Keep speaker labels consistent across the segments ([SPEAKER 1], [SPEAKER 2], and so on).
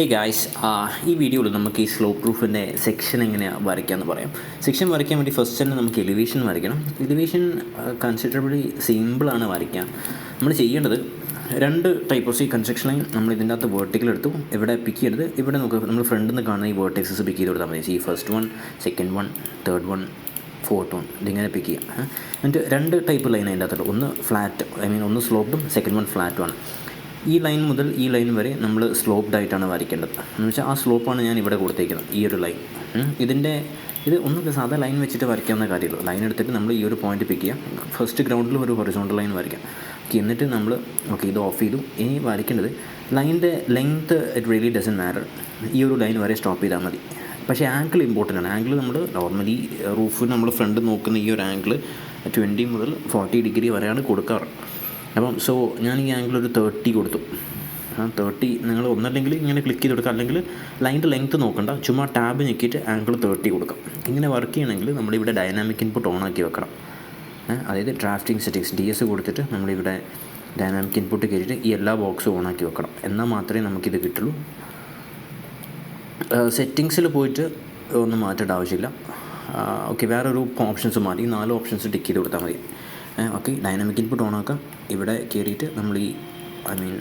[SPEAKER 1] Hey guys ഈ വീഡിയോയിൽ നമുക്ക് ഈ സ്ലോ പ്രൂഫിന്റെ സെക്ഷൻ എങ്ങനെയാണ് വരയ്ക്കാമെന്ന് പറയാം. സെക്ഷൻ വരയ്ക്കാൻ വേണ്ടി ഫസ്റ്റ് തന്നെ നമുക്ക് എലിവേഷൻ വരയ്ക്കണം. എലിവേഷൻ കൺസിഡറബിളി സിമ്പിളാണ് വരയ്ക്കാൻ. നമ്മൾ ചെയ്യേണ്ടത് രണ്ട് ടൈപ്പ് ഓഫ് ഈ കൺസ്ട്രക്ഷൻ ലൈൻ നമ്മൾ ഇതിന്റെ അകത്ത് വേർട്ടിക്കൽ എടുത്തു ഇവിടെ പിക്ക് ചെയ്തത് ഇവിടെ നമുക്ക് നമ്മൾ ഫ്രണ്ടിൽ നിന്ന് കാണുന്ന ഈ വേർട്ടെക്സസ് പിക്ക് ചെയ്ത് കൊടുത്താൽ മതി. ഈ first one second one third one fourth one ഇതിങ്ങനെ പിക്ക് ചെയ്യാം. എന്നിട്ട് രണ്ട് ടൈപ്പ് ലൈൻ അതിന്റെ അകത്തുള്ളൂ. ഒന്ന് ഫ്ലാറ്റ് ഐ മീൻ ഒന്ന് സ്ലോപ്ഡും സെക്കൻഡ് വൺ ഫ്ലാറ്റുമാണ് ഈ ലൈൻ മുതൽ ഈ ലൈൻ വരെ നമ്മൾ സ്ലോപ്ഡ് ആയിട്ടാണ് വരയ്ക്കേണ്ടത്. എന്ന് വെച്ചാൽ ആ സ്ലോപ്പാണ് ഞാൻ ഇവിടെ കൊടുത്തേക്കുന്നത് ഈ ഒരു ലൈൻ ഇതിന്റെ ഇത് ഒന്നും സാധാ ലൈൻ വെച്ചിട്ട് വരയ്ക്കാവുന്ന കാര്യമുള്ളൂ ലൈൻ എടുത്തിട്ട് നമ്മൾ ഈ ഒരു പോയിന്റ് പിക്ക് ചെയ്യാം. ഫസ്റ്റ് ഗ്രൗണ്ടിൽ ഒരു ഹൊറിസോണ്ടൽ ലൈൻ വരയ്ക്കാം. ഓക്കെ എന്നിട്ട് നമ്മൾ ഓക്കെ ഇത് ഓഫ് ചെയ്തു. ഇനി വരയ്ക്കേണ്ടത് ലൈനിന്റെ length it really doesn't matter ഈ ഒരു ലൈൻ വരെ സ്റ്റോപ്പ് ചെയ്താൽ മതി. പക്ഷേ ആംഗിൾ ഇമ്പോർട്ടന്റ് ആണ്. ആംഗിൾ നമ്മൾ നോർമലി റൂഫ് നമ്മൾ ഫ്രണ്ട് നോക്കുന്ന ഈ ഒരു ആംഗിൾ ട്വന്റി മുതൽ ഫോർട്ടി ഡിഗ്രി വരെയാണ് കൊടുക്കാറ്. അപ്പം സോ ഞാൻ ഈ ആംഗിൾ ഒരു തേർട്ടി കൊടുത്തു. ആ തേർട്ടി നിങ്ങൾ ഒന്നല്ലെങ്കിൽ ഇങ്ങനെ ക്ലിക്ക് ചെയ്ത് കൊടുക്കുക. അല്ലെങ്കിൽ ലൈന്റെ ലെങ്ത്ത് നോക്കണ്ട. ചുമ്മാ ടാബ് ഞെക്കിയിട്ട് ആംഗിൾ തേർട്ടി കൊടുക്കാം. ഇങ്ങനെ വർക്ക് ചെയ്യണമെങ്കിൽ നമ്മളിവിടെ ഡൈനാമിക് ഇൻപുട്ട് ഓൺ ആക്കി വെക്കണം. അതായത് ഡ്രാഫ്റ്റിംഗ് സെറ്റിങ്സ് ഡി എസ് കൊടുത്തിട്ട് നമ്മളിവിടെ ഡൈനാമിക് ഇൻപുട്ട് കയറ്റിയിട്ട് ഈ എല്ലാ ബോക്സും ഓൺ ആക്കി വെക്കണം. എന്നാൽ മാത്രമേ നമുക്കിത് കിട്ടുള്ളൂ. സെറ്റിങ്സിൽ പോയിട്ട് ഒന്നും മാറ്റേണ്ട ആവശ്യമില്ല. ഓക്കെ വേറൊരു ഓപ്ഷൻസ് മാറ്റി ഈ നാല് ഓപ്ഷൻസ് ടിക്ക് ചെയ്ത് കൊടുത്താൽ മതി. ഓക്കെ ഡൈനാമിക് ഇൻപുട്ട് ഓൺ ആക്കാം. ഇവിടെ കയറിയിട്ട് നമ്മൾ ഈ ഐ മീൻ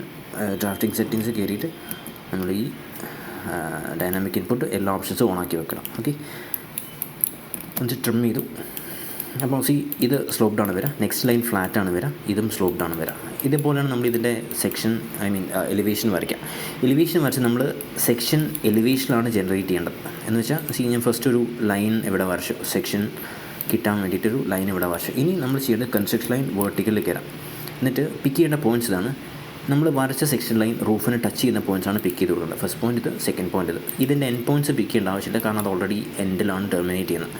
[SPEAKER 1] ഡ്രാഫ്റ്റിംഗ് സെറ്റിങ്സ് കയറിയിട്ട് നമ്മൾ ഈ ഡൈനാമിക് ഇൻപുട്ട് എല്ലാ ഓപ്ഷൻസും ഓൺ ആക്കി വെക്കണം. ഓക്കെ? ഒന്ന് ട്രിം ചെയ്തു. അപ്പോൾ സി ഇത് സ്ലോപ്ഡ് ആണ് വരാം. നെക്സ്റ്റ് ലൈൻ ഫ്ലാറ്റ് ആണ് വരാം. ഇതും സ്ലോപ്ഡ് ആണ് വരാം. ഇതേപോലെയാണ് നമ്മൾ ഇതിന്റെ സെക്ഷൻ ഐ മീൻ എലിവേഷൻ വരയ്ക്കാം. എലിവേഷൻ വരച്ച് നമ്മൾ സെക്ഷൻ എലിവേഷനിലാണ് ജനറേറ്റ് ചെയ്യേണ്ടത്. എന്ന് വെച്ചാൽ സി ഞാൻ ഫസ്റ്റ് ഒരു ലൈൻ ഇവിടെ വരച്ചു. സെക്ഷൻ കിട്ടാൻ വേണ്ടിയിട്ടൊരു ലൈൻ ഇവിടെ വരച്ചു ഇനി നമ്മൾ ചെയ്യേണ്ട കൺസ്ട്രക്ഷൻ ലൈൻ വേർട്ടിക്കലിൽ കയറാം എന്നിട്ട് പിക്ക് ചെയ്യേണ്ട പോയിന്റ്സ് ഇതാണ്. നമ്മൾ വരച്ച സെക്ഷൻ ലൈൻ റൂഫിന് ടച്ച് ചെയ്യുന്ന പോയിന്റ്സ് ആണ് പിക്ക് ചെയ്ത് കൊടുക്കുന്നത്. ഫസ്റ്റ് പോയിന്റ് ഇത് സെക്കൻഡ് പോയിന്റ് ഇത്. ഇതിന്റെ എൻ പോയിന്റ്സ് പിക്ക് ചെയ്യേണ്ട ആവശ്യമില്ല കാരണം അത് ഓൾറെഡി എൻഡിലാണ് ടെർമിനേറ്റ് ചെയ്യുന്നത്.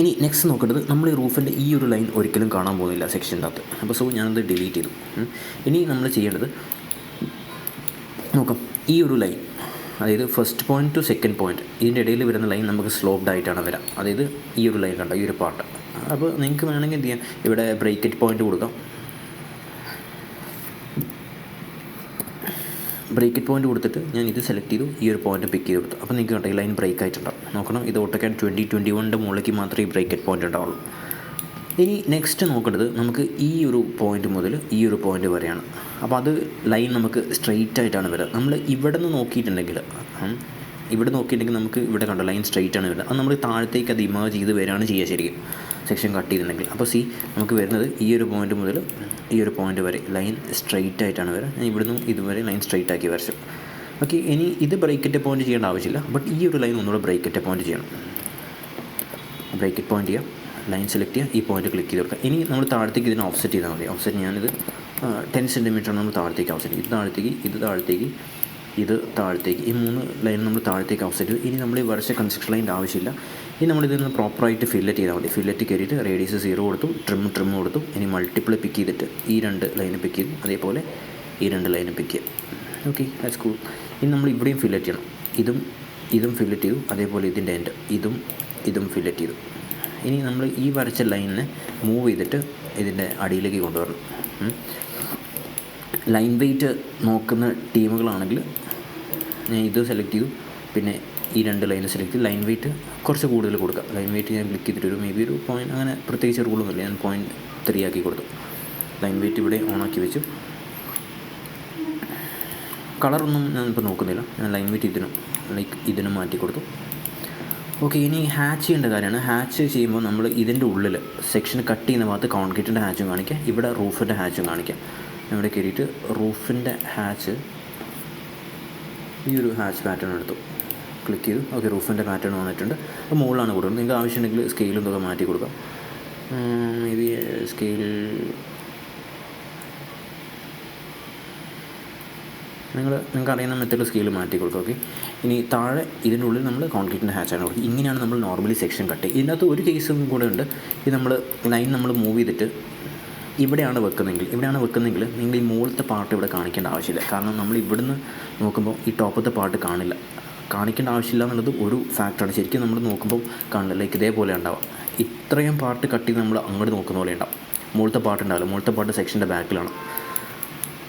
[SPEAKER 1] ഇനി നെക്സ്റ്റ് നോക്കേണ്ടത് നമ്മൾ ഈ റൂഫിന്റെ ഈ ഒരു ലൈൻ ഒരിക്കലും കാണാൻ പോകുന്നില്ല സെക്ഷന്റെ അകത്ത് അപ്പോൾ സോ ഞാനത് ഡിലീറ്റ് ചെയ്തു. ഇനി നമ്മൾ ചെയ്യേണ്ടത് നോക്കാം. ഈ ഒരു ലൈൻ അതായത് first point to second point ഇതിന്റെ ഇടയിൽ വരുന്ന ലൈൻ നമുക്ക് സ്ലോപ്ഡ് ആയിട്ടാണ് വരാം. അതായത് ഈ ഒരു ലൈൻ കണ്ടോ ഈ ഒരു പാർട്ട് അപ്പോൾ നിങ്ങൾക്ക് വേണമെങ്കിൽ എന്ത് ചെയ്യാം? ഇവിടെ ബ്രേക്കറ്റ് പോയിന്റ് കൊടുക്കാം. ബ്രേക്കറ്റ് പോയിന്റ് കൊടുത്തിട്ട് ഞാൻ ഇത് സെലക്ട് ചെയ്തു ഈ ഒരു പോയിന്റ് പിക്ക് ചെയ്ത് കൊടുത്തു. അപ്പോൾ നിങ്ങൾക്ക് കണ്ടോ ഈ ലൈൻ ബ്രേക്ക് ആയിട്ടുണ്ടാവും. നോക്കണം ഇത് ഓട്ടോക്കാഡ് ട്വന്റി ട്വന്റി വണ്ണിന്റെ മുകളിലേക്ക് മാത്രമേ ഈ ബ്രേക്കറ്റ് പോയിന്റ് ഉണ്ടാവുള്ളൂ. ഇനി നെക്സ്റ്റ് നോക്കേണ്ടത് നമുക്ക് ഈ ഒരു പോയിന്റ് മുതൽ ഈ ഒരു പോയിന്റ് വരെയാണ്. അപ്പോൾ അത് ലൈൻ നമുക്ക് സ്ട്രെയിറ്റ് ആയിട്ടാണ് വരിക. നമ്മൾ ഇവിടെ നിന്ന് നോക്കിയിട്ടുണ്ടെങ്കിൽ ഇവിടെ നോക്കിയിട്ടുണ്ടെങ്കിൽ നമുക്ക് ഇവിടെ കണ്ടോ ലൈൻ സ്ട്രെയിറ്റ് ആണ് വരുന്നത് അത് നമ്മൾ താഴത്തേക്ക് അത് ഇമേജ് ചെയ്ത് വരികയാണ് ചെയ്യുക ശരിക്കും. സെക്ഷൻ കട്ട് ചെയ്തിട്ടുണ്ടെങ്കിൽ. അപ്പോൾ സി നമുക്ക് വരുന്നത് ഈ ഒരു പോയിന്റ് മുതൽ ഈ ഒരു പോയിന്റ് വരെ ലൈൻ സ്ട്രെയിറ്റ് ആയിട്ടാണ് വരിക. ഞാൻ ഇവിടുന്ന് ഇതുവരെ ലൈൻ സ്ട്രെയിറ്റ് ആക്കി വരച്ചു. ഓക്കെ ഇനി ഇത് ബ്രേക്കറ്റ് പോയിന്റ് ചെയ്യേണ്ട ആവശ്യമില്ല. ബട്ട് ഈ ഒരു ലൈൻ ഒന്നുകൂടെ ബ്രേക്കറ്റ് പോയിന്റ് ചെയ്യണം. ബ്രേക്കറ്റ് പോയിന്റ് ചെയ്യാം. ലൈൻ സെലക്ട് ചെയ്യുക ഈ പോയിന്റ് ക്ലിക്ക് ചെയ്ത് കൊടുക്കുക ഇനി നമ്മൾ താഴത്തേക്ക് ഇതിനെ ഓഫ്സെറ്റ് ചെയ്താൽ മതി. ഓഫ്സെറ്റ് ഞാനിത് ടെൻ സെന്റിമീറ്ററാണ് നമ്മൾ താഴത്തേക്ക് ഓഫ്സെറ്റ് ഇത് താഴത്തേക്ക് ഇത് താഴത്തേക്ക് ഇത് താഴത്തേക്ക്. ഈ മൂന്ന് ലൈൻ നമ്മൾ താഴത്തേക്ക് ഓഫ്സെറ്റ് ചെയ്തു ഇനി നമ്മൾ ഈ വരച്ച കൺസ്ട്രക്ഷൻ ലൈന്റെ ആവശ്യമില്ല. ഇനി നമ്മൾ ഇതിൽ നിന്ന് പ്രോപ്പറായിട്ട് ഫില്ലറ്റ് ചെയ്താൽ മതി. ഫില്ലറ്റ് കയറിയിട്ട് റേഡിയസ് സീറോ കൊടുത്തു ട്രിം ട്രിം കൊടുത്തു. ഇനി മൾട്ടിപ്പിൾ പിക്ക് ചെയ്തിട്ട് ഈ രണ്ട് ലൈന് പിക്ക് ചെയ്തു. അതേപോലെ ഈ രണ്ട് ലൈന് പിക്ക് ചെയ്യാം. ഓക്കെ ദാറ്റ്സ് കൂൾ ഇനി നമ്മൾ ഇവിടെയും ഫില്ലറ്റ് ചെയ്യണം. ഇതും ഇതും ഫില്ലറ്റ് ചെയ്തു. അതേപോലെ ഇതിന്റെ എൻഡ് ഇതും ഇതും ഫില്ലറ്റ് ചെയ്തു. ഇനി നമ്മൾ ഈ വരച്ച ലൈനിനെ മൂവ് ചെയ്തിട്ട് ഇതിന്റെ അടിയിലേക്ക് കൊണ്ടുവരണം. ലൈൻ വെയിറ്റ് നോക്കുന്ന ടീമുകളാണെങ്കിൽ ഞാൻ ഇത് സെലക്ട് ചെയ്തു. പിന്നെ ഈ രണ്ട് ലൈൻ സെലക്ട് ചെയ്തു ലൈൻ വെയിറ്റ് കുറച്ച് കൂടുതൽ കൊടുക്കുക ലൈൻ വെയിറ്റ് ഞാൻ ക്ലിക്ക് ചെയ്തിട്ട് ഒരു മേ ബി ഒരു പോയിന്റ് അങ്ങനെ പ്രത്യേകിച്ച് റൂളൊന്നുമില്ല ഞാൻ പോയിന്റ് ത്രീ ആക്കി കൊടുത്തു. ലൈൻ വെയിറ്റ് ഇവിടെ ഓൺ ആക്കി വെച്ചു. കളറൊന്നും ഞാൻ ഇപ്പോൾ നോക്കുന്നില്ല. ഞാൻ ലൈൻ വെയിറ്റ് ഇതിനും ലൈക്ക് ഇതിനും മാറ്റി കൊടുത്തു. ഓക്കെ ഇനി ഹാച്ച് ചെയ്യേണ്ട കാര്യമാണ്. ഹാച്ച് ചെയ്യുമ്പോൾ നമ്മൾ ഇതിന്റെ ഉള്ളിൽ സെക്ഷൻ കട്ട് ചെയ്യുന്ന ഭാഗത്ത് കോൺക്രീറ്റിന്റെ ഹാച്ചും കാണിക്കാം. ഇവിടെ റൂഫിന്റെ ഹാച്ചും കാണിക്കാം. ഇവിടെ കയറിയിട്ട് റൂഫിന്റെ ഹാച്ച് ഈ ഒരു ഹാച്ച് പാറ്റേൺ എടുത്തു. ക്ലിക്ക് ചെയ്തു. ഓക്കെ റൂഫിന്റെ പാറ്റേൺ വന്നിട്ടുണ്ട്. അപ്പോൾ മുകളിലാണ് കൊടുക്കുന്നത്. നിങ്ങൾക്ക് ആവശ്യമുണ്ടെങ്കിൽ സ്കെയിലും ഇതൊക്കെ മാറ്റി കൊടുക്കാം. മേ ബി സ്കെയിൽ നിങ്ങൾ നിങ്ങൾക്ക് അറിയുന്ന മെത്തേഡ് സ്കെയിൽ മാറ്റി കൊടുക്കുക ഓക്കെ ഇനി താഴെ ഇതിന്റെ ഉള്ളിൽ നമ്മൾ കോൺക്രീറ്റിന്റെ ഹാച്ചാണ് കൊടുക്കുക. ഇങ്ങനെയാണ് നമ്മൾ നോർമലി സെക്ഷൻ കട്ട് ചെയ്യുക. ഇതിനകത്ത് ഒരു കേസും കൂടെ ഉണ്ട്. ഇത് നമ്മൾ ലൈൻ നമ്മൾ മൂവ് ചെയ്തിട്ട് ഇവിടെയാണ് വെക്കുന്നതെങ്കിൽ ഇവിടെയാണ് വെക്കുന്നതെങ്കിൽ നിങ്ങൾ ഈ മുകളിലത്തെ പാർട്ട് ഇവിടെ കാണിക്കേണ്ട ആവശ്യമില്ല. കാരണം നമ്മൾ ഇവിടുന്ന് നോക്കുമ്പോൾ ഈ ടോപ്പത്തെ പാർട്ട് കാണില്ല. കാണിക്കേണ്ട ആവശ്യമില്ല എന്നുള്ളത് ഒരു ഫാക്ടറാണ് ശരിക്കും നമ്മൾ നോക്കുമ്പോൾ കാണില്ല. ലൈക്ക് ഇതേപോലെ ഉണ്ടാവാം. ഇത്രയും പാർട്ട് കട്ട് ചെയ്ത് നമ്മൾ അങ്ങോട്ട് നോക്കുന്ന പോലെ ഉണ്ടാവും. മുകളിലത്തെ പാർട്ട് ഉണ്ടാവില്ല. മുകളിലത്തെ പാർട്ട് സെക്ഷന്റെ ബാക്കിലാണ്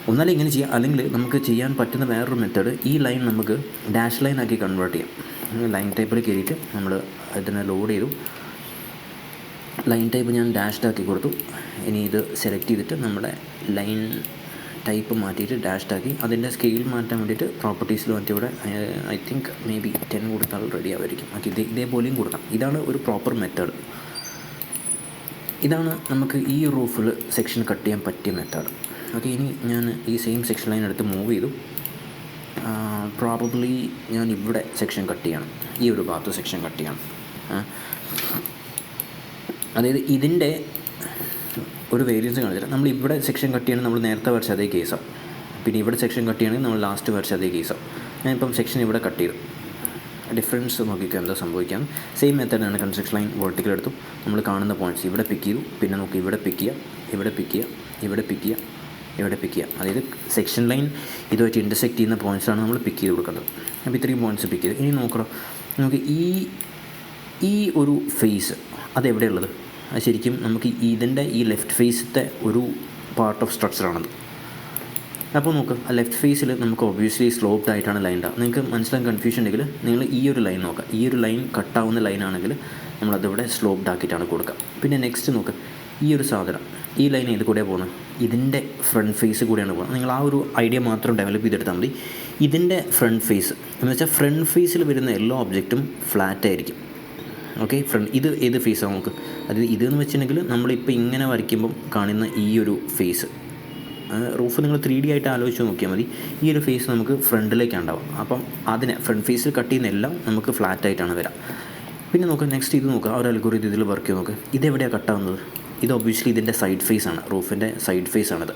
[SPEAKER 1] ഒന്നാലും ഇങ്ങനെ ചെയ്യാം. അല്ലെങ്കിൽ നമുക്ക് ചെയ്യാൻ പറ്റുന്ന വേറൊരു മെത്തേഡ് ഈ ലൈൻ നമുക്ക് ഡാഷ് ലൈൻ ആക്കി കൺവേർട്ട് ചെയ്യാം. ലൈൻ ടൈപ്പിൽ കയറിയിട്ട് നമ്മൾ അതിനെ ലോഡ് ചെയ്തു. ലൈൻ ടൈപ്പ് ഞാൻ ഡാഷ്ഡ് ആക്കി കൊടുത്തു. ഇനി ഇത് സെലക്ട് ചെയ്തിട്ട് നമ്മുടെ ലൈൻ ടൈപ്പ് മാറ്റിയിട്ട് ഡാഷ് ആക്കി അതിന്റെ സ്കെയിൽ മാറ്റാൻ വേണ്ടിയിട്ട് പ്രോപ്പർട്ടീസിൽ ഇവിടെ I think may be ten കൊടുത്താൽ റെഡി ആവുമായിരിക്കും. ഓക്കെ ഇത് ഇതേപോലെയും കൊടുക്കാം. ഇതാണ് ഒരു പ്രോപ്പർ മെത്തേഡ് ഇതാണ് നമുക്ക് ഈ റൂഫിൽ സെക്ഷൻ കട്ട് ചെയ്യാൻ പറ്റിയ മെത്തേഡ് ഓക്കെ ഇനി ഞാൻ ഈ സെയിം സെക്ഷൻ ലൈൻ എടുത്ത് മൂവ് ചെയ്തു. പ്രോബബ്ലി ഞാൻ ഇവിടെ സെക്ഷൻ കട്ട് ചെയ്യണം. ഈ ഒരു ഭാഗത്ത് സെക്ഷൻ കട്ട് ചെയ്യണം. അതായത് ഇതിന്റെ ഒരു വേരിയൻസ് കാണിച്ചില്ല നമ്മൾ ഇവിടെ സെക്ഷൻ കട്ട് നമ്മൾ നേരത്തെ വരച്ച അതേ കേസോ പിന്നെ ഇവിടെ സെക്ഷൻ കട്ട് ചെയ്യണമെങ്കിൽ നമ്മൾ ലാസ്റ്റ് വരച്ച അതേ കേസാണ് ഞാനിപ്പം സെക്ഷൻ ഇവിടെ കട്ട് ചെയ്തു. ഡിഫറൻസ് നോക്കിക്കോ എന്താ സംഭവിക്കാം സെയിം മെത്തേഡാണ് കൺസ്ട്രക്ഷൻ ലൈൻ വെർട്ടിക്കൽ എടുത്തു. നമ്മൾ കാണുന്ന പോയിന്റ്സ് ഇവിടെ പിക്ക് ചെയ്തു. പിന്നെ നമുക്ക് ഇവിടെ പിക്ക് ചെയ്യാം. ഇവിടെ പിക്ക് ചെയ്യാം. ഇവിടെ പിക്ക് ചെയ്യാം. ഇവിടെ പിക്ക് ചെയ്യാം. അതായത് സെക്ഷൻ ലൈൻ ഇതുമായിട്ട് ഇന്റർസെക്റ്റ് ചെയ്യുന്ന പോയിന്റ്സാണ് നമ്മൾ പിക്ക് ചെയ്ത് കൊടുക്കുന്നത് അപ്പോൾ ഇത്രയും പോയിന്റ്സ് പിക്ക് ചെയ്ത്. ഇനി നോക്കണം നമുക്ക് ഈ ഈ ഒരു ഫേസ് അതെവിടെയുള്ളത് അത് ശരിക്കും നമുക്ക് ഇതിന്റെ ഈ ലെഫ്റ്റ് ഫേസിലത്തെ ഒരു പാർട്ട് ഓഫ് സ്ട്രക്ചറാണത് അപ്പോൾ നോക്ക് ആ ലെഫ്റ്റ് ഫേസിൽ നമുക്ക് ഒബ്വിയസ്ലി സ്ലോപ്ഡ് ആയിട്ടാണ് ലൈൻ ഉണ്ടാകുക നിങ്ങൾക്ക് മനസ്സിലാക്കാൻ കൺഫ്യൂഷൻ ഉണ്ടെങ്കിൽ നിങ്ങൾ ഈ ഒരു ലൈൻ നോക്കുക. ഈ ഒരു ലൈൻ കട്ടാവുന്ന ലൈനാണെങ്കിൽ നമ്മളതിവിടെ സ്ലോപ്ഡ് ആക്കിയിട്ടാണ് കൊടുക്കുക. പിന്നെ നെക്സ്റ്റ് നോക്ക് ഈ ഒരു സാധനം ഈ ലൈൻ ഏത് കൂടെയാണ് പോകുന്നത്? ഇതിന്റെ ഫ്രണ്ട് ഫേസ് കൂടെയാണ് പോകുന്നത്. നിങ്ങൾ ആ ഒരു ഐഡിയ മാത്രം ഡെവലപ്പ് ചെയ്തെടുത്താൽ മതി. ഇതിന്റെ ഫ്രണ്ട് ഫേസ് എന്ന് വെച്ചാൽ ഫ്രണ്ട് ഫേസിൽ വരുന്ന എല്ലാ ഒബ്ജക്റ്റും ഫ്ലാറ്റ് ആയിരിക്കും. ഓക്കെ ഫ്രണ്ട് ഇത് ഏത് ഫേസാണ് നമുക്ക് അത് ഇതെന്ന് വെച്ചിട്ടുണ്ടെങ്കിൽ നമ്മളിപ്പോൾ ഇങ്ങനെ വരയ്ക്കുമ്പം കാണുന്ന ഈ ഒരു ഫേസ് റൂഫ് നിങ്ങൾ ത്രീ ഡി ആയിട്ട് ആലോചിച്ച് നോക്കിയാൽ മതി. ഈ ഒരു ഫേസ് നമുക്ക് ഫ്രണ്ടിലേക്കാണ് ഉണ്ടാവും. അപ്പം അതിനെ ഫ്രണ്ട് ഫേസിൽ കട്ട് ചെയ്യുന്ന എല്ലാം നമുക്ക് ഫ്ലാറ്റ് ആയിട്ടാണ് വരാം. പിന്നെ നോക്കുക നെക്സ്റ്റ് ഇത് നോക്കുക ഒരു അൽഗോറിതം ഇതിൽ വർക്ക് ചെയ്ത് നോക്കുക ഇതെവിടെയാണ് കട്ടാവുന്നത് ഇത് ഒബ്വിയസ്ലി ഇതിന്റെ സൈഡ് ഫേസ് ആണ്. റൂഫിന്റെ സൈഡ് ഫേസ് ആണിത്.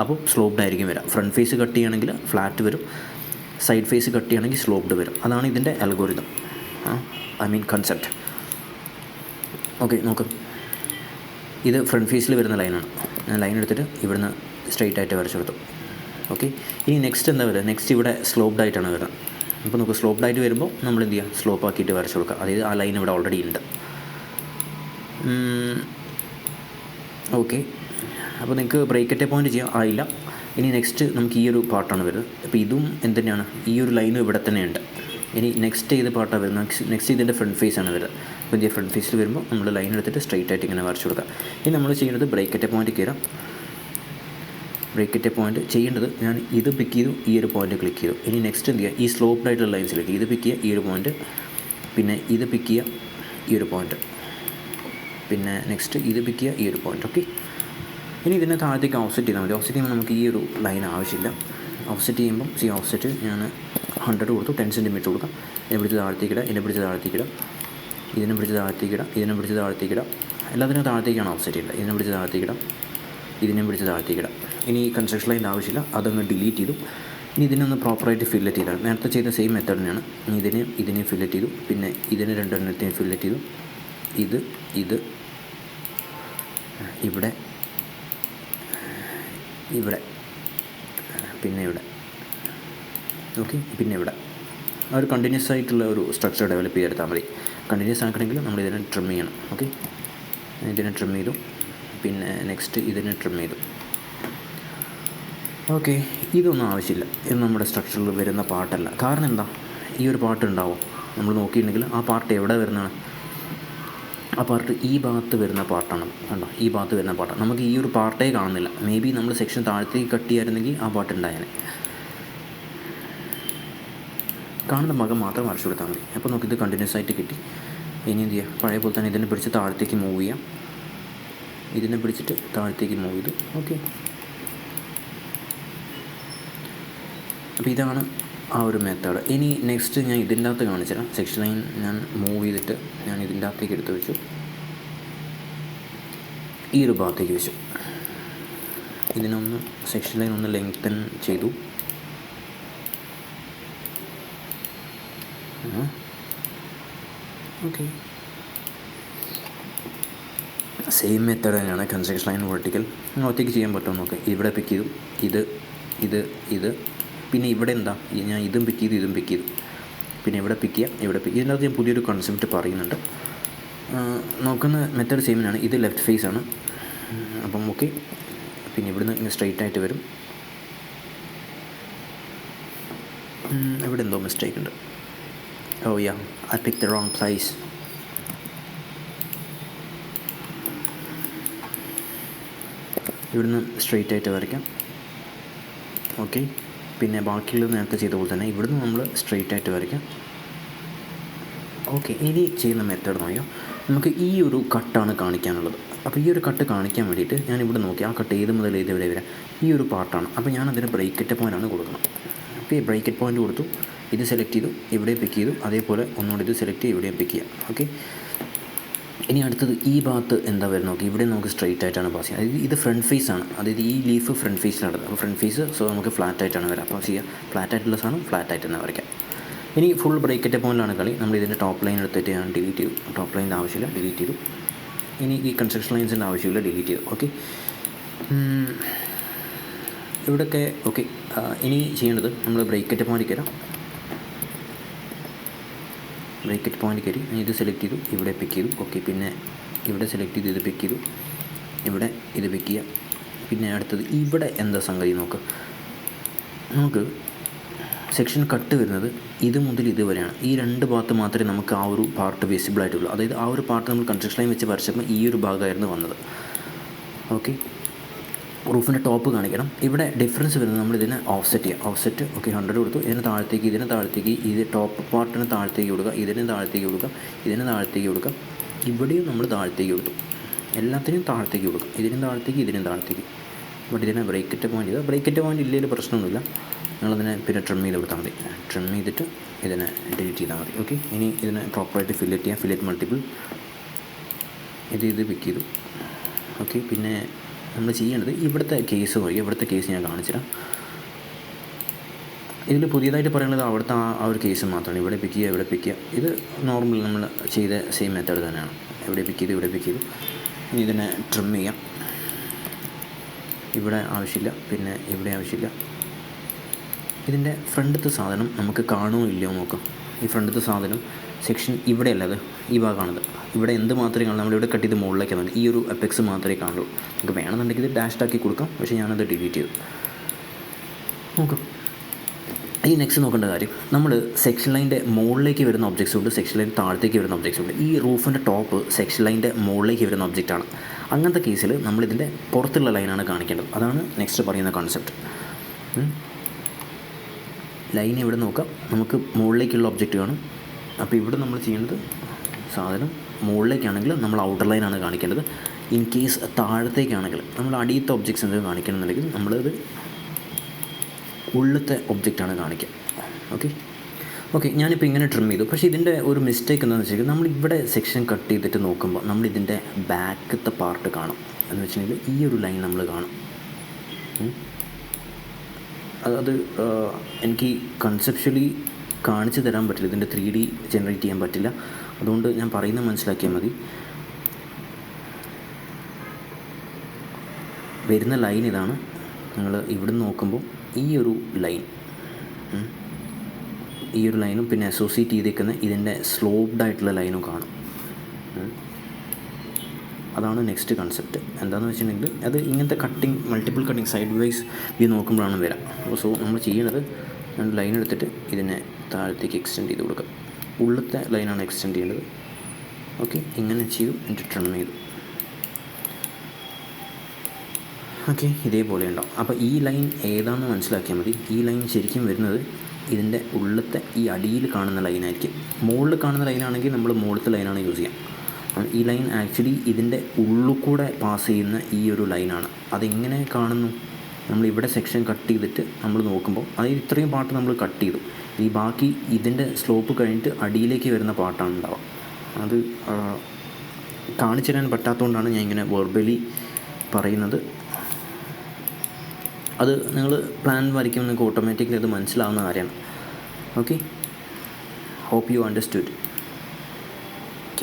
[SPEAKER 1] അപ്പോൾ സ്ലോപ്ഡ് ആയിരിക്കും വരാം. ഫ്രണ്ട് ഫേസ് കട്ട് ചെയ്യുകയാണെങ്കിൽ ഫ്ലാറ്റ് വരും. സൈഡ് ഫേസ് കട്ട് ചെയ്യുകയാണെങ്കിൽ സ്ലോപ്ഡ് വരും. അതാണ് ഇതിന്റെ algorithm I mean concept. Okay നോക്ക്. ഇത് ഫ്രണ്ട് ഫേസിൽ വരുന്ന ലൈനാണ്. ഞാൻ ലൈൻ എടുത്തിട്ട് ഇവിടുന്ന് സ്ട്രെയിറ്റ് ആയിട്ട് വരച്ചു കൊടുത്തു. ഓക്കെ? ഇനി നെക്സ്റ്റ് എന്താ വരിക നെക്സ്റ്റ് ഇവിടെ സ്ലോപ്ഡ് ആയിട്ടാണ് വരുന്നത് അപ്പോൾ നമുക്ക് സ്ലോപ്ഡ് ആയിട്ട് വരുമ്പോൾ നമ്മൾ എന്ത് ചെയ്യുക സ്ലോപ്പ് ആക്കിയിട്ട് വരച്ചു കൊടുക്കുക. അതായത് ആ ലൈൻ ഇവിടെ ഓൾറെഡി ഉണ്ട്. ഓക്കെ. അപ്പോൾ നിങ്ങൾക്ക് ബ്രേക്കറ്റ് പോയിന്റ് ചെയ്യാം. ആയില്ല ഇനി നെക്സ്റ്റ് നമുക്ക് ഈ ഒരു പാർട്ടാണ് വരുന്നത്. അപ്പോൾ ഇതും എന്ത് തന്നെയാണ്? ഈ ഒരു ലൈനും ഇവിടെ തന്നെയുണ്ട് ഇനി നെക്സ്റ്റ് ഏത് പാർട്ടാണ് വരുന്നത്. നെക്സ്റ്റ് ഇതിന്റെ ഫ്രണ്ട് ഫേസ് ആണ് വരുന്നത് ഇതിന്റെ ഫ്രണ്ട് ഫേസിൽ വരുമ്പോൾ നമ്മൾ ലൈൻ എടുത്തിട്ട് സ്ട്രൈറ്റ് ആയിട്ട് ഇങ്ങനെ വരച്ചു കൊടുക്കുക. ഇനി നമ്മൾ ചെയ്യുന്നത് ബ്രേക്കറ്റ് പോയിന്റ് കയറാം. ബ്രേക്കറ്റ് പോയിന്റ് ചെയ്യേണ്ടത് ഞാൻ ഇത് പിക്ക് ചെയ്തു ഈ ഒരു പോയിന്റ് ക്ലിക്ക് ചെയ്തു. ഇനി നെക്സ്റ്റ് എന്ത് ചെയ്യുക? ഈ സ്ലോപ്ഡ് ആയിട്ടുള്ള ലൈൻസിലേക്ക് ഇത് പിക്ക് ചെയ്യുക ഈ ഒരു പോയിന്റ് പിന്നെ ഇത് പിക്ക് ചെയ്യുക ഈ ഒരു പോയിന്റ് പിന്നെ നെക്സ്റ്റ് ഇത് പിക്ക് ചെയ്യുക ഈ ഒരു പോയിന്റ് ഓക്കെ ഇനി ഇതിനെ താഴത്തേക്ക് ഓഫ്സെറ്റ് ചെയ്താൽ മതി. ഓഫ്സെറ്റ് ചെയ്യുമ്പോൾ നമുക്ക് ഈ ഒരു ലൈൻ ആവശ്യമില്ല. ഓഫ്സെറ്റ് ചെയ്യുമ്പം സി ഓഫ്സെറ്റ് ഞാൻ ഹൺഡ്രഡ് കൊടുത്തു ടെൻ സെന്റിമീറ്റർ കൊടുക്കാം. ഇതിനെ പിടിച്ച് താഴത്തേക്കിടാം ഇതിനെ പിടിച്ച് താഴത്തേക്കിടാം ഇതിനെ പിടിച്ച് താഴത്തേക്കിടാം ഇതിനെ പിടിച്ച് താഴത്തേക്കിടാം എല്ലാത്തിനും താഴത്തേക്കാണ് ഓഫ്സെറ്റ് ഇല്ല ഇതിനെ പിടിച്ച് താഴത്തേക്കിടാം ഇതിനെ പിടിച്ച് താഴത്തേക്കിടാം ഇനി കൺസ്ട്രക്ഷൻ ലൈന്റെ ആവശ്യമില്ല. അതങ്ങ് ഡിലീറ്റ് ചെയ്തു. ഇനി ഇതിനൊന്ന് പ്രോപ്പറായിട്ട് ഫില്ലറ്റ് ചെയ്താൽ നേരത്തെ ചെയ്ത സെയിം മെത്തേഡ് തന്നെയാണ് ഇനി ഇതിനെ ഇതിനെ ഫില്ലറ്റ് ചെയ്തു. പിന്നെ ഇതിനെ രണ്ടെണ്ണത്തെയും ഫില്ലറ്റ് ചെയ്തു. ഇത് ഇത് ഇവിടെ ഇവിടെ. പിന്നെ ഇവിടെ. ഓക്കെ പിന്നെ ഇവിടെ. ആ ഒരു കണ്ടിന്യൂസ് ആയിട്ടുള്ള ഒരു സ്ട്രക്ചർ ഡെവലപ്പ് ചെയ്തെടുത്താൽ മതി. കണ്ടിന്യൂസ് ആക്കണമെങ്കിൽ നമ്മൾ ഇതിനെ ട്രിം ചെയ്യണം. ഓക്കെ ഇതിനെ ട്രിം ചെയ്തു. പിന്നെ നെക്സ്റ്റ് ഇതിനെ ട്രിം ചെയ്തു. ഓക്കെ ഇതൊന്നും ആവശ്യമില്ല. ഇത് നമ്മുടെ സ്ട്രക്ചറിൽ വരുന്ന പാട്ടല്ല. കാരണം എന്താ? ഈ ഒരു പാട്ട് ഉണ്ടാവും. നമ്മൾ നോക്കിയിട്ടുണ്ടെങ്കിൽ ആ പാർട്ട് എവിടെ വരുന്നതാണ്? ആ പാർട്ട് ഈ ഭാഗത്ത് വരുന്ന പാർട്ടാണ് കണ്ടോ? ഈ ഭാഗത്ത് വരുന്ന പാട്ടാണ്. നമുക്ക് ഈ ഒരു പാർട്ടേ കാണുന്നില്ല. മേ ബി നമ്മൾ സെക്ഷൻ താഴത്തേക്ക് കട്ട് ചെയ്യായിരുന്നെങ്കിൽ ആ പാട്ട് ഉണ്ടായേനെ. കാണുന്ന ഭാഗം മാത്രം വരച്ചു കൊടുത്താൽ മതി. അപ്പോൾ നമുക്കിത് കണ്ടിന്യൂസ് ആയിട്ട് കിട്ടി. ഇനി എന്ത് ചെയ്യുക പഴയ പോലെ തന്നെ ഇതിനെ പിടിച്ച് താഴത്തേക്ക് മൂവ് ചെയ്യാം. ഇതിനെ പിടിച്ചിട്ട് താഴത്തേക്ക് മൂവ് ചെയ്തു. ഓക്കെ അപ്പോൾ ഇതാണ് ആ ഒരു മെത്തേഡ് ഇനി നെക്സ്റ്റ് ഞാൻ ഇതിന്റെ അകത്ത് കാണിച്ചുതരാം. സെക്ഷൻ ലൈൻ ഞാൻ മൂവ് ചെയ്തിട്ട് ഞാൻ ഇതിന്റെ അകത്തേക്ക് എടുത്തു വെച്ചു. ഈ ഒരു ഭാഗത്തേക്ക് വെച്ചു. ഇതിനൊന്ന് സെക്ഷൻ ലൈൻ ഒന്ന് ലെങ്തൻ ചെയ്തു. ഓക്കെ സെയിം മെത്തേഡ് തന്നെയാണ് കൺസ്ട്രക്ഷൻ ലൈൻ വെർട്ടിക്കൽ ഒറ്റയ്ക്ക് ചെയ്യാൻ പറ്റുമോ നോക്ക്. ഇവിടെ പിക്ക് ചെയ്തു. ഇത് ഇത് ഇത് പിന്നെ ഇവിടെ എന്താ? ഞാൻ ഇതും പിക്ക് ചെയ്തു ഇതും പിക്ക് ചെയ്തു. പിന്നെ ഇവിടെ പിക്ക് ചെയ്യാം? ഇവിടെ പിക്ക് ഇതിനകത്ത് ഞാൻ പുതിയൊരു കൺസെപ്റ്റ് പറയുന്നുണ്ട്. നോക്കുന്ന മെത്തേഡ് സെയിമിനാണ് ഇത് ലെഫ്റ്റ് ഫേസ് ആണ്. അപ്പം ഓക്കെ പിന്നെ ഇവിടുന്ന് ഇങ്ങനെ സ്ട്രെയിറ്റ് ആയിട്ട് വരും. ഇവിടെ എന്തോ മിസ്റ്റേക്ക് ഉണ്ട്. ഓ yeah I pick the wrong place ഇവിടുന്ന് സ്ട്രെയിറ്റ് ആയിട്ട് വരയ്ക്കാം. ഓക്കെ പിന്നെ ബാക്കിയുള്ളത് നേരത്തെ ചെയ്ത പോലെ തന്നെ ഇവിടുന്ന് നമ്മൾ സ്ട്രെയിറ്റ് ആയിട്ട് വരയ്ക്കാം. ഓക്കെ ഇനി ചെയ്യുന്ന മെത്തേഡ് നോക്കിയോ നമുക്ക് ഈ ഒരു കട്ടാണ് കാണിക്കാനുള്ളത്. അപ്പോൾ ഈ ഒരു കട്ട് കാണിക്കാൻ വേണ്ടിയിട്ട് ഞാൻ ഇവിടെ നോക്കി ആ കട്ട് ഏത് മുതൽ ഏത് വരെ വരാം? ഈ ഒരു പാർട്ടാണ് അപ്പോൾ ഞാൻ അതിന് ബ്രേക്കറ്റ് പോയിന്റാണ് കൊടുക്കുന്നത് അപ്പോൾ ഈ ബ്രേക്കറ്റ് പോയിന്റ് കൊടുത്തു ഇത് സെലക്ട് ചെയ്തു ഇവിടെ പിക്ക് ചെയ്തു അതേപോലെ ഒന്നുകൂടി ഇത് സെലക്ട് ചെയ്ത് ഇവിടെയും പിക്ക് ചെയ്യാം. ഓക്കെ ഇനി അടുത്തത് ഈ ഭാഗത്ത് എന്താ വരുന്നത്? നോക്കി ഇവിടെ നമുക്ക് സ്ട്രെയിറ്റ് ആയിട്ടാണ് പാസ് ചെയ്യുക അതായത് ഇത് ഫ്രണ്ട് ഫേസ് ആണ്. അതായത് ഈ ലീഫ് ഫ്രണ്ട് ഫേസിലാണ് അപ്പോൾ ഫ്രണ്ട് ഫേസ് സോ നമുക്ക് ഫ്ലാറ്റ് ആയിട്ടാണ് വരിക അപ്പോൾ ചെയ്യുക ഫ്ലാറ്റ് ആയിട്ടുള്ള സാധനം ഫ്ലാറ്റ് ആയിട്ട് തന്നെ വരയ്ക്കാം. ഇനി ഫുൾ ബ്രേക്കറ്റ് പോയിന്റിലാണ് കളി. നമ്മൾ ഇതിന്റെ ടോപ്പ് ലൈൻ എടുത്തിട്ട് ഞാൻ ഡിലീറ്റ് ചെയ്തു. ടോപ്പ് ലൈനിന്റെ ആവശ്യമില്ല ഡിലീറ്റ് ചെയ്തു. ഇനി ഈ കൺസ്ട്രക്ഷൻ ലൈൻസിന്റെ ആവശ്യമില്ല ഡിലീറ്റ് ചെയ്തു. ഓക്കെ ഇവിടെയൊക്കെ ഓക്കെ ഇനി ചെയ്യേണ്ടത് നമ്മൾ ബ്രേക്കറ്റ് പോയിന്റ് കയറാം. ബ്രേക്കറ്റ് പോയിന്റ് കയറി. ഞാൻ ഇത് സെലക്ട് ചെയ്തു. ഇവിടെ പിക്ക് ചെയ്തു. ഓക്കെ പിന്നെ ഇവിടെ സെലക്ട് ചെയ്ത്. ഇത് പിക്ക് ചെയ്തു. ഇവിടെ ഇത് പിക്ക് ചെയ്യുക. പിന്നെ അടുത്തത് ഇവിടെ എന്താ സംഗതി നോക്ക്. നമുക്ക് സെക്ഷൻ കട്ട് വരുന്നത് ഇത് മുതൽ ഇതുവരെയാണ് ഈ രണ്ട് ഭാഗത്ത് മാത്രമേ നമുക്ക് ആ ഒരു പാർട്ട് വിസിബിൾ ആയിട്ടുള്ളൂ. അതായത് ആ ഒരു പാർട്ട് നമ്മൾ കൺസ്ട്രക്ഷൻ ലൈൻ വെച്ച് വരച്ചപ്പോൾ ഈ ഒരു ഭാഗമായിരുന്നു വന്നത്. ഓക്കെ റൂഫിന്റെ ടോപ്പ് കാണിക്കണം. ഇവിടെ ഡിഫറൻസ് വരുന്നത് നമ്മൾ ഇതിനെ ഓഫ്സെറ്റ് ചെയ്യുക ഓഫ്സെറ്റ് ഓക്കെ ഹൺഡ്രഡ് കൊടുത്തു. ഇതിന് താഴത്തേക്ക് ഇതിന് താഴത്തേക്ക് ഇത് ടോപ്പ് പാർട്ടിന് താഴത്തേക്ക് കൊടുക്കുക. ഇതിന് താഴത്തേക്ക് കൊടുക്കുക. ഇതിന് താഴത്തേക്ക് കൊടുക്കുക. ഇവിടെയും നമ്മൾ താഴത്തേക്ക് കൊടുത്തു. എല്ലാത്തിനും താഴത്തേക്ക് കൊടുക്കും. ഇതിനും താഴത്തേക്ക് ഇതിനും താഴത്തേക്ക്. ബട്ട് ഇതിനെ ബ്രേക്കറ്റ് പോയിന്റ് ചെയ്താൽ ബ്രേക്കറ്റ് പോയിന്റ് ഇല്ലെങ്കിൽ പ്രശ്നമൊന്നുമില്ല. നിങ്ങളതിനെ പിന്നെ ട്രിം ചെയ്ത് കൊടുത്താൽ മതി. ട്രിം ചെയ്തിട്ട് ഇതിനെ ഡിലീറ്റ് ചെയ്താൽ മതി. ഓക്കെ ഇനി ഇതിനെ പ്രോപ്പറായിട്ട് ഫില്ലറ്റ് ചെയ്യാം. ഫില്ലറ്റ് മൾട്ടിപ്പിൾ ഇത് ഇത് പിക്ക് ചെയ്തു. ഓക്കെ പിന്നെ നമ്മൾ ചെയ്യേണ്ടത് ഇവിടുത്തെ കേസ് നോക്കി ഇവിടുത്തെ കേസ് ഞാൻ കാണിച്ചുതരാം. ഇതിൽ പുതിയതായിട്ട് പറയുന്നത് അവിടുത്തെ ആ ഒരു കേസ് മാത്രമാണ്. ഇവിടെ പിക്ക് ചെയ്യുക ഇവിടെ പിക്ക് ചെയ്യുക. ഇത് നോർമൽ നമ്മൾ ചെയ്ത സെയിം മെത്തേഡ് തന്നെയാണ്. ഇവിടെ പിക്ക് ചെയ്ത് ഇവിടെ പിക്ക് ചെയ്ത്. ഇനി ഇതിനെ ട്രിം ചെയ്യാം. ഇവിടെ ആവശ്യമില്ല പിന്നെ ഇവിടെ ആവശ്യമില്ല. ഇതിന്റെ ഫ്രണ്ടത്തെ സാധനം നമുക്ക് കാണുമോ ഇല്ലയോ നോക്കാം. ഈ ഫ്രണ്ടത്തെ സാധനം സെക്ഷൻ ഇവിടെയല്ലത് ഈ ഭാഗമാണത്. ഇവിടെ എന്ത് മാത്രമേ കാണൂ? നമ്മളിവിടെ കട്ട് ചെയ്ത് മുകളിലേക്ക് തന്നെ ഈ ഒരു എപ്പെക്സ് മാത്രമേ കാണുള്ളൂ. നമുക്ക് വേണമെന്നുണ്ടെങ്കിൽ ഇത് ഡാഷ് ആക്കി കൊടുക്കാം. പക്ഷേ ഞാനത് ഡിലീറ്റ് ചെയ്തു. നോക്കാം. ഈ നെക്സ്റ്റ് നോക്കേണ്ട കാര്യം. നമ്മൾ സെക്ഷൻ ലൈന്റെ മുകളിലേക്ക് വരുന്ന ഒബ്ജക്ട്സ് ഉണ്ട്. സെക്ഷൻ ലൈൻ താഴത്തേക്ക് വരുന്ന ഒബ്ജക്ട്സ് ഉണ്ട്. ഈ റൂഫിന്റെ ടോപ്പ് സെക്ഷൻ ലൈന്റെ മുകളിലേക്ക് വരുന്ന ഒബ്ജക്റ്റാണ് അങ്ങനത്തെ കേസിൽ നമ്മളിതിന്റെ പുറത്തുള്ള ലൈനാണ് കാണിക്കേണ്ടത്. അതാണ് നെക്സ്റ്റ് പറയുന്ന കോൺസെപ്റ്റ് ലൈൻ ഇവിടെ നോക്കാം? നമുക്ക് മുകളിലേക്കുള്ള ഒബ്ജക്റ്റ് കാണും. അപ്പോൾ ഇവിടെ നമ്മൾ ചെയ്യേണ്ടത് സാധനം മുകളിലേക്കാണെങ്കിൽ നമ്മൾ ഔട്ടർ ലൈനാണ് കാണിക്കേണ്ടത്. ഇൻ കേസ് താഴത്തേക്കാണെങ്കിൽ നമ്മൾ അടിയത്തെ ഒബ്ജക്ട്സ് എന്തെങ്കിലും കാണിക്കണമെന്നുണ്ടെങ്കിൽ നമ്മളത് ഉള്ളത്തെ ഒബ്ജക്റ്റാണ് കാണിക്കുക. ഓക്കെ ഓക്കെ ഞാനിപ്പോൾ ഇങ്ങനെ ട്രിം ചെയ്തു. പക്ഷേ ഇതിന്റെ ഒരു മിസ്റ്റേക്ക് എന്താണെന്ന് വെച്ചാൽ നമ്മൾ ഇവിടെ സെക്ഷൻ കട്ട് ചെയ്തിട്ട് നോക്കുമ്പോൾ നമ്മൾ ഇതിന്റെ ബാക്കത്തെ പാർട്ട് കാണും. എന്ന് വെച്ചിട്ടുണ്ടെങ്കിൽ ഈ ഒരു ലൈൻ നമ്മൾ കാണും. അത് എനിക്ക് കൺസെപ്ച്വലി കാണിച്ചു തരാൻ പറ്റില്ല. ഇതിന്റെ ത്രീ ഡി ജനറേറ്റ് ചെയ്യാൻ പറ്റില്ല. അതുകൊണ്ട് ഞാൻ പറയുന്നത് മനസ്സിലാക്കിയാൽ മതി. വരുന്ന ലൈൻ ഇതാണ് നിങ്ങൾ ഇവിടെ നോക്കുമ്പോൾ ഈ ഒരു ലൈൻ ഈ ഒരു ലൈനും പിന്നെ അസോസിയേറ്റ് ചെയ്തിരിക്കുന്ന ഇതിന്റെ സ്ലോപ്ഡ് ആയിട്ടുള്ള ലൈനും കാണും. അതാണ് നെക്സ്റ്റ് കൺസെപ്റ്റ് എന്താണെന്ന് വെച്ചിട്ടുണ്ടെങ്കിൽ അത് ഇങ്ങനത്തെ cutting multiple cutting side wise ഇത് നോക്കുമ്പോഴാണ് വരാം. സോ നമ്മൾ ചെയ്യണത് രണ്ട് ലൈൻ എടുത്തിട്ട് ഇതിനെ താഴത്തേക്ക് എക്സ്റ്റെൻഡ് ചെയ്ത് കൊടുക്കുക ഉള്ളത്തെ ലൈനാണ് എക്സ്റ്റെൻഡ് ചെയ്യേണ്ടത്. ഓക്കെ ഇങ്ങനെ ചെയ്തു ട്രിം ചെയ്തു. ഓക്കെ ഇതേപോലെ ഉണ്ടാവും അപ്പോൾ ഈ ലൈൻ ഏതാണെന്ന് മനസ്സിലാക്കിയാൽ മതി. ഈ ലൈൻ ശരിക്കും വരുന്നത് ഇതിന്റെ ഉള്ളത്തെ ഈ അടിയിൽ കാണുന്ന ലൈനായിരിക്കും മുകളിൽ കാണുന്ന ലൈനാണെങ്കിൽ നമ്മൾ മുകളിലത്തെ ലൈനാണ് യൂസ് ചെയ്യാം. ഈ ലൈൻ ആക്ച്വലി ഇതിന്റെ ഉള്ളിൽ കൂടെ പാസ് ചെയ്യുന്ന ഈ ഒരു ലൈനാണ് അതെങ്ങനെ കാണുന്നു? നമ്മൾ ഇവിടെ സെക്ഷൻ കട്ട് ചെയ്തിട്ട് നമ്മൾ നോക്കുമ്പോൾ അതായത് ഇത്രയും പാർട്ട് നമ്മൾ കട്ട് ചെയ്തു. ഈ ബാക്കി ഇതിന്റെ സ്ലോപ്പ് കഴിഞ്ഞിട്ട് അടിയിലേക്ക് വരുന്ന പാട്ടാണ് ഉണ്ടാവുക. അത് കാണിച്ചു തരാൻ പറ്റാത്തതുകൊണ്ടാണ് ഞാൻ ഇങ്ങനെ വെർബലി പറയുന്നത്. അത് നിങ്ങൾ പ്ലാൻ വരയ്ക്കുമ്പോൾ നിങ്ങൾക്ക് ഓട്ടോമാറ്റിക്കലി അത് മനസ്സിലാവുന്ന കാര്യമാണ്. Okay hope you understood